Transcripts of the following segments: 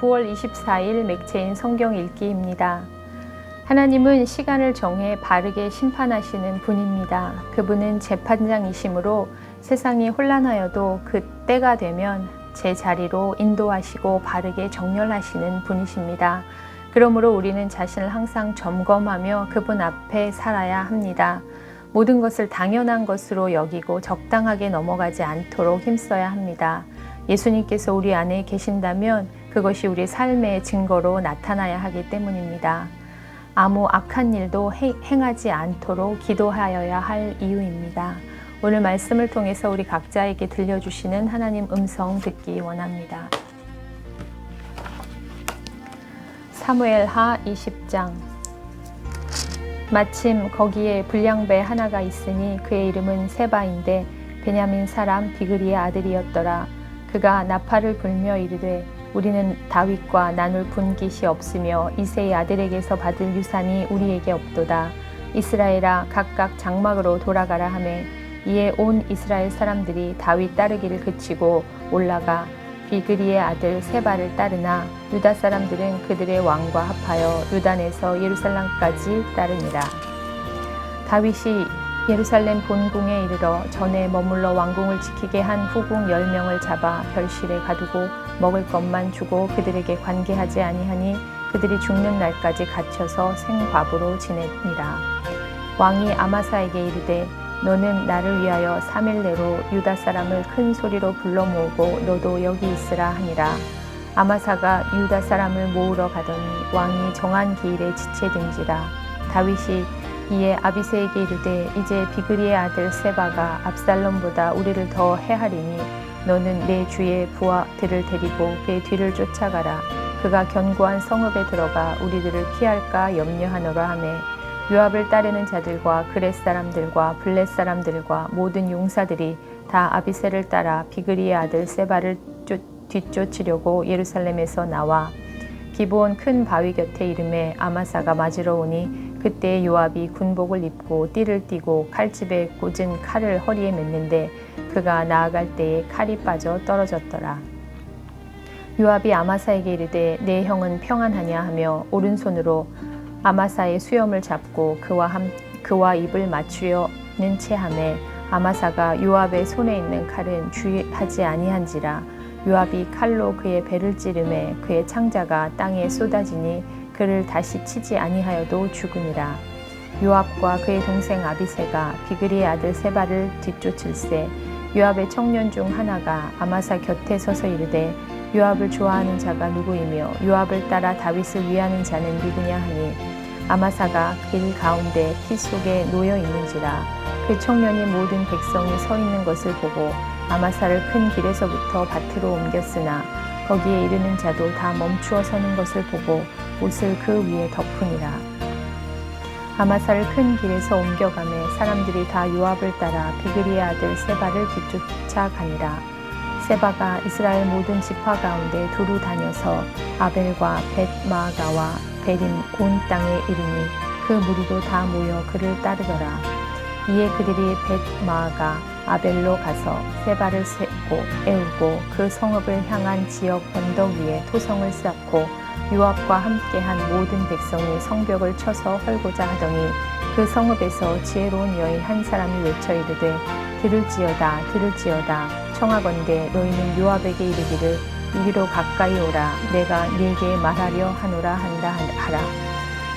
9월 24일 맥체인 성경 읽기입니다. 하나님은 시간을 정해 바르게 심판하시는 분입니다. 그분은 재판장이시므로 세상이 혼란하여도 그 때가 되면 제 자리로 인도하시고 바르게 정렬하시는 분이십니다. 그러므로 우리는 자신을 항상 점검하며 그분 앞에 살아야 합니다. 모든 것을 당연한 것으로 여기고 적당하게 넘어가지 않도록 힘써야 합니다. 예수님께서 우리 안에 계신다면 그것이 우리 삶의 증거로 나타나야 하기 때문입니다. 아무 악한 일도 행하지 않도록 기도하여야 할 이유입니다. 오늘 말씀을 통해서 우리 각자에게 들려주시는 하나님 음성 듣기 원합니다. 사무엘 하 20장 마침 거기에 불량배 하나가 있으니 그의 이름은 세바인데 베냐민 사람 비그리의 아들이었더라. 그가 나팔을 불며 이르되 우리는 다윗과 나눌 분깃이 없으며 이세의 아들에게서 받을 유산이 우리에게 없도다. 이스라엘아 각각 장막으로 돌아가라 하매 이에 온 이스라엘 사람들이 다윗 따르기를 그치고 올라가 비그리의 아들 세바를 따르나 유다 사람들은 그들의 왕과 합하여 유단에서 예루살렘까지 따르니라. 다윗이 예루살렘 본궁에 이르러 전에 머물러 왕궁을 지키게 한 후궁 열명을 잡아 별실에 가두고 먹을 것만 주고 그들에게 관계하지 아니하니 그들이 죽는 날까지 갇혀서 생과부로 지내니라. 왕이 아마사에게 이르되 너는 나를 위하여 3일 내로 유다 사람을 큰 소리로 불러 모으고 너도 여기 있으라 하니라. 아마사가 유다 사람을 모으러 가더니 왕이 정한 기일에 지체든지라. 다윗이 이에 아비세에게 이르되 이제 비그리의 아들 세바가 압살롬보다 우리를 더 해하리니 너는 내 주의 부하들을 데리고 그의 뒤를 쫓아가라. 그가 견고한 성읍에 들어가 우리들을 피할까 염려하노라 하매 요압을 따르는 자들과 그렛 사람들과 블렛 사람들과 모든 용사들이 다 아비세를 따라 비그리의 아들 세바를 뒤쫓으려고 예루살렘에서 나와 기브온 큰 바위 곁에 이름에 아마사가 맞으러 오니 그때 요압이 군복을 입고 띠를 띠고 칼집에 꽂은 칼을 허리에 맸는데 그가 나아갈 때에 칼이 빠져 떨어졌더라. 요압이 아마사에게 이르되 내 형은 평안하냐 하며 오른손으로 아마사의 수염을 잡고 그와 함 그와 입을 맞추려는 체함에 아마사가 요압의 손에 있는 칼은 주의하지 아니한지라 요압이 칼로 그의 배를 찌르매 그의 창자가 땅에 쏟아지니 그를 다시 치지 아니하여도 죽으니라. 요압과 그의 동생 아비세가 비그리의 아들 세바를 뒤쫓을세. 요압의 청년 중 하나가 아마사 곁에 서서 이르되 요압을 좋아하는 자가 누구이며 요압을 따라 다윗을 위하는 자는 누구냐 하니 아마사가 길 가운데 피 속에 놓여 있는지라. 그 청년이 모든 백성이 서 있는 것을 보고 아마사를 큰 길에서부터 밭으로 옮겼으나 거기에 이르는 자도 다 멈추어 서는 것을 보고 옷을 그 위에 덮으니라. 아마사를 큰 길에서 옮겨가매 사람들이 다 요압을 따라 비그리의 아들 세바를 뒤쫓아 가니라. 세바가 이스라엘 모든 지파 가운데 두루 다녀서 아벨과 벳마가와 베림 온 땅에 이르니 그 무리도 다 모여 그를 따르더라. 이에 그들이 벳마가 아벨로 가서 세바를 세고 애우고 그 성읍을 향한 지역 언덕 위에 토성을 쌓고 유압과 함께한 모든 백성이 성벽을 쳐서 헐고자 하더니 그 성읍에서 지혜로운 여인 한 사람이 외쳐 이르되 들을지어다 들을지어다. 청하건대 너희는 요압에게 이르기를 이리로 가까이 오라. 내가 네게 말하려 하노라 한다 하라.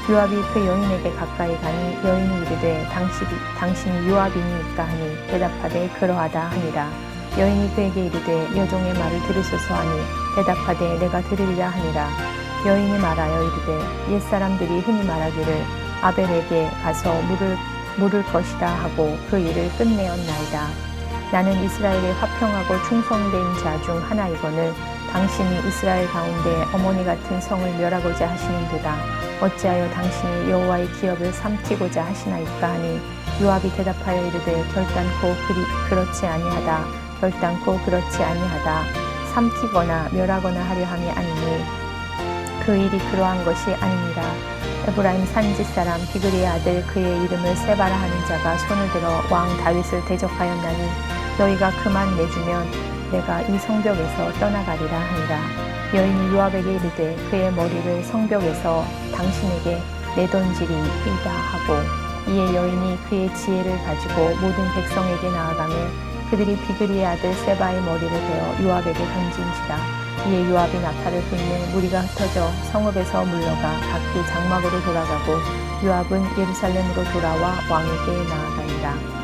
요압이 그 여인에게 가까이 가니 여인이 이르되 당신이, 당신이 요압이니까 하니 대답하되 그러하다 하니라. 여인이 그에게 이르되 여종의 말을 들으소서 하니 대답하되 내가 들으리라 하니라 여인이 말하여 이르되 옛사람들이 흔히 말하기를 아벨에게 가서 물을 물을 것이라 하고 그 일을 끝내었나이다 나는 이스라엘의 화평하고 충성된 자 중 하나이거늘 당신이 이스라엘 가운데 어머니 같은 성을 멸하고자 하시는도다. 어찌하여 당신이 여호와의 기업을 삼키고자 하시나이까 하니 요압이 대답하여 이르되 결단코 그리, 그렇지 아니하다. 결단코 그렇지 아니하다. 삼키거나 멸하거나 하려 함이 아니니 그 일이 그러한 것이 아니니라. 에브라임 산지 사람 비그리의 아들 그의 이름을 세바라 하는 자가 손을 들어 왕 다윗을 대적하였나니 너희가 그만 내주면 내가 이 성벽에서 떠나가리라 하니라 여인이 요압에게 이르되 그의 머리를 성벽에서 당신에게 내던지리이다 하고 이에 여인이 그의 지혜를 가지고 모든 백성에게 나아가며 그들이 비그리의 아들 세바의 머리를 베어 요압에게 던진지라 이에 요압이 나팔을 불며 무리가 흩어져 성읍에서 물러가 각기 장막으로 돌아가고 요압은 예루살렘으로 돌아와 왕에게 나아가니라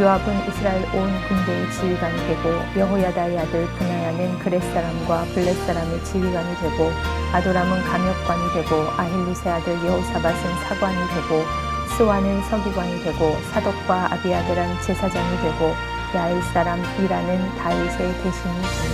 요압은 이스라엘 온 군대의 지휘관이 되고 여호야다의 아들 분하야는 그렛 사람과 블렛 사람의 지휘관이 되고 아도람은 감역관이 되고 아힐루세 아들 여호사밧은 사관이 되고 스완은 서기관이 되고 사독과 아비아드란 제사장이 되고 야일 사람 이라는 다윗의 대신이 됩니다.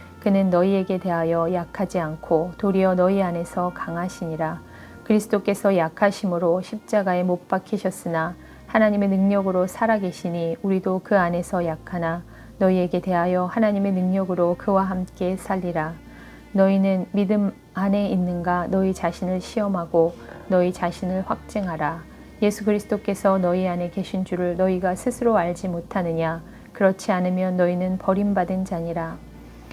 그는 너희에게 대하여 약하지 않고 도리어 너희 안에서 강하시니라. 그리스도께서 약하심으로 십자가에 못 박히셨으나 하나님의 능력으로 살아계시니 우리도 그 안에서 약하나 너희에게 대하여 하나님의 능력으로 그와 함께 살리라. 너희는 믿음 안에 있는가 너희 자신을 시험하고 너희 자신을 확증하라. 예수 그리스도께서 너희 안에 계신 줄을 너희가 스스로 알지 못하느냐? 그렇지 않으면 너희는 버림받은 자니라.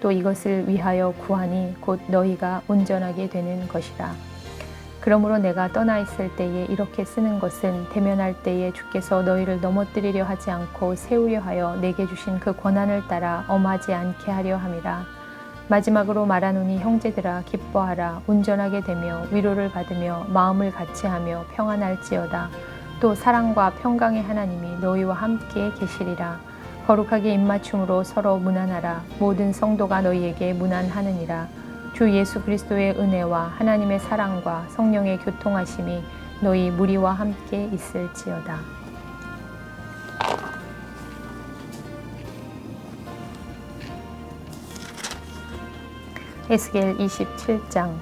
또 이것을 위하여 구하니 곧 너희가 온전하게 되는 것이라. 그러므로 내가 떠나 있을 때에 이렇게 쓰는 것은 대면할 때에 주께서 너희를 넘어뜨리려 하지 않고 세우려 하여 내게 주신 그 권한을 따라 엄하지 않게 하려 함이라. 마지막으로 말하노니 형제들아 기뻐하라 온전하게 되며 위로를 받으며 마음을 같이하며 평안할지어다. 또 사랑과 평강의 하나님이 너희와 함께 계시리라. 거룩하게 입맞춤으로 서로 무난하라. 모든 성도가 너희에게 무난하느니라. 주 예수 그리스도의 은혜와 하나님의 사랑과 성령의 교통하심이 너희 무리와 함께 있을지어다. 에스겔 27장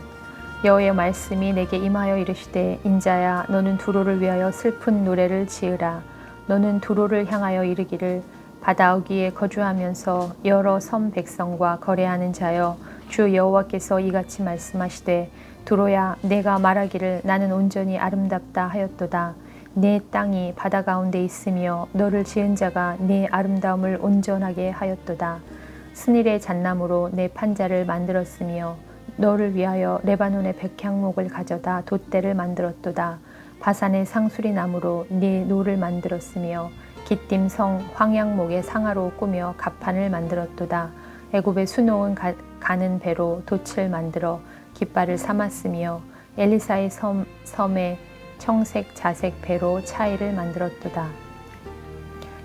여호의 말씀이 내게 임하여 이르시되 인자야 너는 두로를 위하여 슬픈 노래를 지으라 너는 두로를 향하여 이르기를 바다 어기에 거주하면서 여러 섬 백성과 거래하는 자여 주 여호와께서 이같이 말씀하시되 두로야 내가 말하기를 나는 온전히 아름답다 하였도다. 내 땅이 바다 가운데 있으며 너를 지은 자가 네 아름다움을 온전하게 하였도다. 스닐의 잣나무로 내 판자를 만들었으며 너를 위하여 레바논의 백향목을 가져다 돛대를 만들었도다. 바산의 상수리 나무로 네 노를 만들었으며 기띔 성 황양목의 상하로 꾸며 갑판을 만들었도다 애굽의 수놓은 가, 가는 배로 돛을 만들어 깃발을 삼았으며 엘리사의 섬, 섬에 청색 자색 배로 차이를 만들었도다.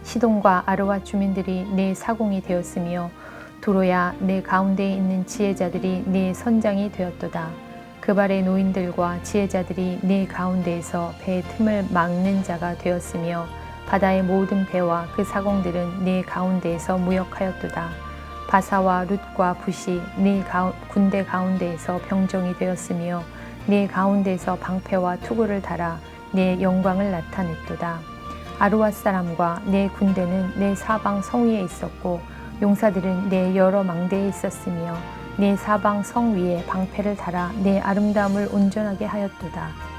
시돈과 아르와 주민들이 내 사공이 되었으며 도로야 내 가운데에 있는 지혜자들이 내 선장이 되었도다. 그 발의 노인들과 지혜자들이 내 가운데에서 배 틈을 막는 자가 되었으며 바다의 모든 배와 그 사공들은 내 가운데에서 무역하였도다. 바사와 룻과 붓이 네 군대 가운데에서 병정이 되었으며 네 가운데에서 방패와 투구를 달아 네 영광을 나타냈도다. 아루와 사람과 네 군대는 네 사방 성 위에 있었고 용사들은 네 여러 망대에 있었으며 네 사방 성 위에 방패를 달아 네 아름다움을 온전하게 하였도다.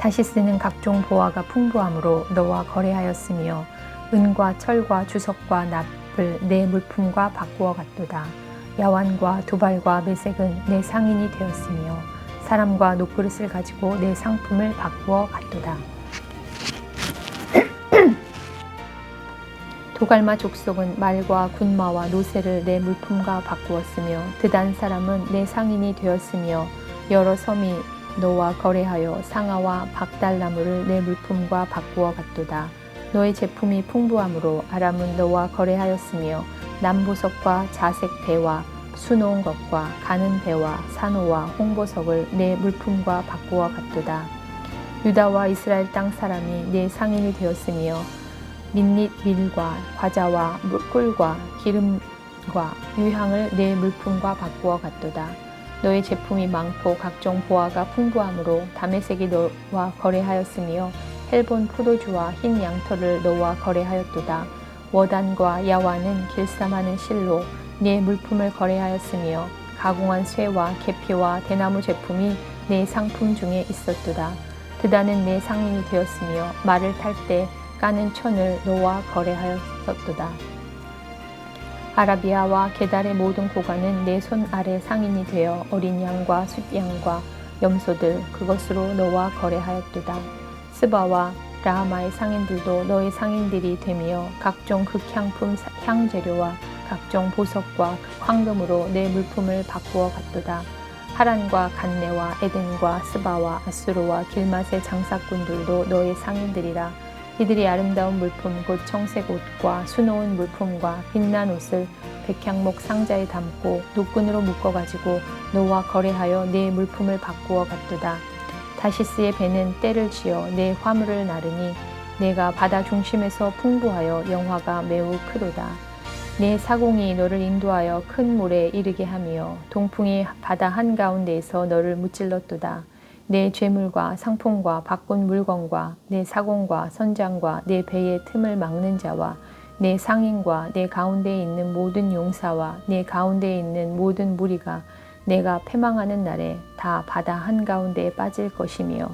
다시 쓰는 각종 보화가 풍부함으로 너와 거래하였으며 은과 철과 주석과 납 앞을 내 물품과 바꾸어 갔도다. 야완과 두발과 매색은 내 상인이 되었으며 사람과 녹그릇을 가지고 내 상품을 바꾸어 갔도다. 도갈마 족속은 말과 군마와 노새를 내 물품과 바꾸었으며 드단 사람은 내 상인이 되었으며 여러 섬이 너와 거래하여 상아와 박달나무를 내 물품과 바꾸어 갔도다. 너의 제품이 풍부함으로 아람은 너와 거래하였으며 남보석과 자색 배와 수놓은 것과 가는 배와 산호와 홍보석을 내 물품과 바꾸어 갔도다. 유다와 이스라엘 땅 사람이 내 상인이 되었으며 민릿 밀과 과자와 꿀과 기름과 유향을 내 물품과 바꾸어 갔도다. 너의 제품이 많고 각종 보화가 풍부함으로 다메섹이 너와 거래하였으며 헬본 포도주와 흰 양털을 너와 거래하였도다. 워단과 야와는 길쌈하는 실로 네 물품을 거래하였으며 가공한 쇠와 계피와 대나무 제품이 네 상품 중에 있었도다. 드다는 네 상인이 되었으며 말을 탈 때 까는 천을 너와 거래하였었도다. 아라비아와 게달의 모든 고관은 내 손 아래 상인이 되어 어린 양과 숫양과 염소들 그것으로 너와 거래하였도다. 스바와 라하마의 상인들도 너의 상인들이 되며 각종 극향품 향재료와 각종 보석과 황금으로 내 물품을 바꾸어 갔도다. 하란과 간네와 에덴과 스바와 아수르와 길맛의 장사꾼들도 너의 상인들이라. 이들이 아름다운 물품 곧 청색 옷과 수놓은 물품과 빛난 옷을 백향목 상자에 담고 노끈으로 묶어가지고 너와 거래하여 네 물품을 바꾸어 갔도다. 다시스의 배는 때를 지어 내 화물을 나르니 내가 바다 중심에서 풍부하여 영화가 매우 크도다. 내 사공이 너를 인도하여 큰 물에 이르게 하며 동풍이 바다 한가운데에서 너를 무찔렀도다. 내 죄물과 상품과 바꾼 물건과 내 사공과 선장과 내 배의 틈을 막는 자와 내 상인과 내 가운데에 있는 모든 용사와 내 가운데에 있는 모든 무리가 내가 패망하는 날에 다 바다 한가운데에 빠질 것이며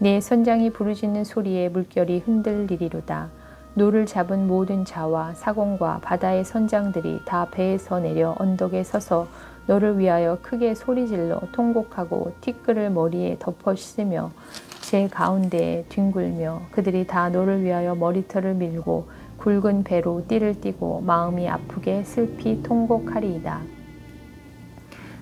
내 선장이 부르짖는 소리에 물결이 흔들리리로다. 노를 잡은 모든 자와 사공과 바다의 선장들이 다 배에서 내려 언덕에 서서 너를 위하여 크게 소리질러 통곡하고 티끌을 머리에 덮어 씻으며 제 가운데에 뒹굴며 그들이 다 너를 위하여 머리털을 밀고 굵은 배로 띠를 띠고 마음이 아프게 슬피 통곡하리이다.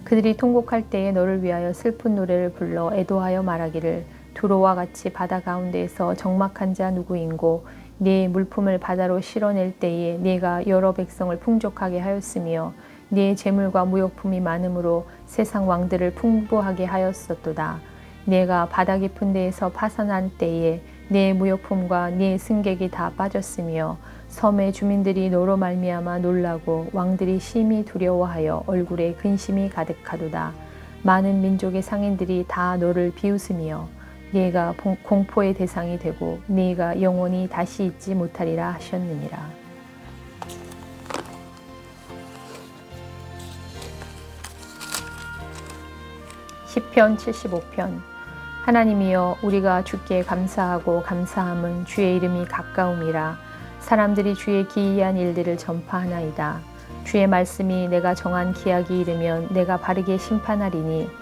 그들이 통곡할 때에 너를 위하여 슬픈 노래를 불러 애도하여 말하기를 두로와 같이 바다 가운데에서 적막한 자 누구인고 네 물품을 바다로 실어낼 때에 네가 여러 백성을 풍족하게 하였으며 네 재물과 무역품이 많으므로 세상 왕들을 풍부하게 하였었도다. 네가 바다 깊은 데에서 파산한 때에 네 무역품과 네 승객이 다 빠졌으며 섬의 주민들이 너로 말미암아 놀라고 왕들이 심히 두려워하여 얼굴에 근심이 가득하도다. 많은 민족의 상인들이 다 너를 비웃으며 네가 공포의 대상이 되고 네가 영원히 다시 잊지 못하리라 하셨느니라. 시편 75편. 하나님이여 우리가 주께 감사하고 감사함은 주의 이름이 가까움이라. 사람들이 주의 기이한 일들을 전파하나이다. 주의 말씀이 내가 정한 기약이 이르면 내가 바르게 심판하리니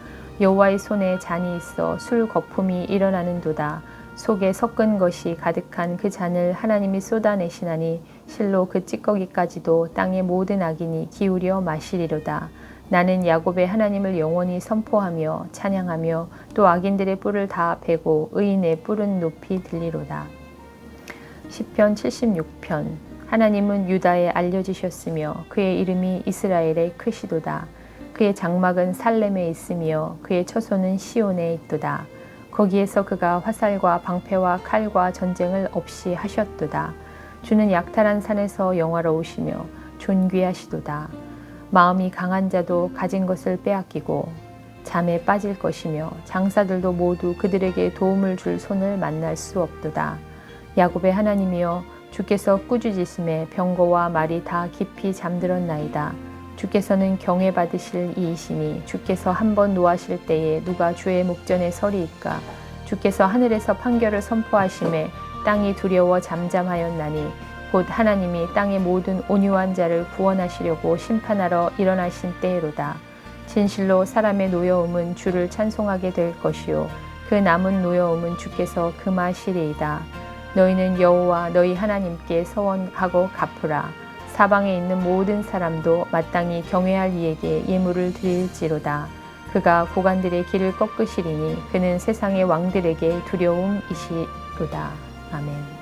여호와의 손에 잔이 있어 술 거품이 일어나는도다. 속에 섞은 것이 가득한 그 잔을 하나님이 쏟아내시나니 실로 그 찌꺼기까지도 땅의 모든 악인이 기울여 마시리로다. 나는 야곱의 하나님을 영원히 선포하며 찬양하며 또 악인들의 뿔을 다 베고 의인의 뿔은 높이 들리로다. 시편 76편 하나님은 유다에 알려지셨으며 그의 이름이 이스라엘에 크시도다. 그의 장막은 살렘에 있으며 그의 처소는 시온에 있도다. 거기에서 그가 화살과 방패와 칼과 전쟁을 없이 하셨도다. 주는 약탈한 산에서 영화로우시며 존귀하시도다. 마음이 강한 자도 가진 것을 빼앗기고 잠에 빠질 것이며 장사들도 모두 그들에게 도움을 줄 손을 만날 수 없도다. 야곱의 하나님이여 주께서 꾸짖으심에 병거와 말이 다 깊이 잠들었나이다. 주께서는 경외 받으실 이이시니 주께서 한 번 노하실 때에 누가 주의 목전에 서리이까 주께서 하늘에서 판결을 선포하심에 땅이 두려워 잠잠하였나니 곧 하나님이 땅의 모든 온유한 자를 구원하시려고 심판하러 일어나신 때로다. 진실로 사람의 노여움은 주를 찬송하게 될 것이요 그 남은 노여움은 주께서 금하시리이다. 너희는 여호와 너희 하나님께 서원하고 갚으라. 사방에 있는 모든 사람도 마땅히 경외할 이에게 예물을 드릴지로다. 그가 고관들의 길을 꺾으시리니 그는 세상의 왕들에게 두려움이시로다. 아멘.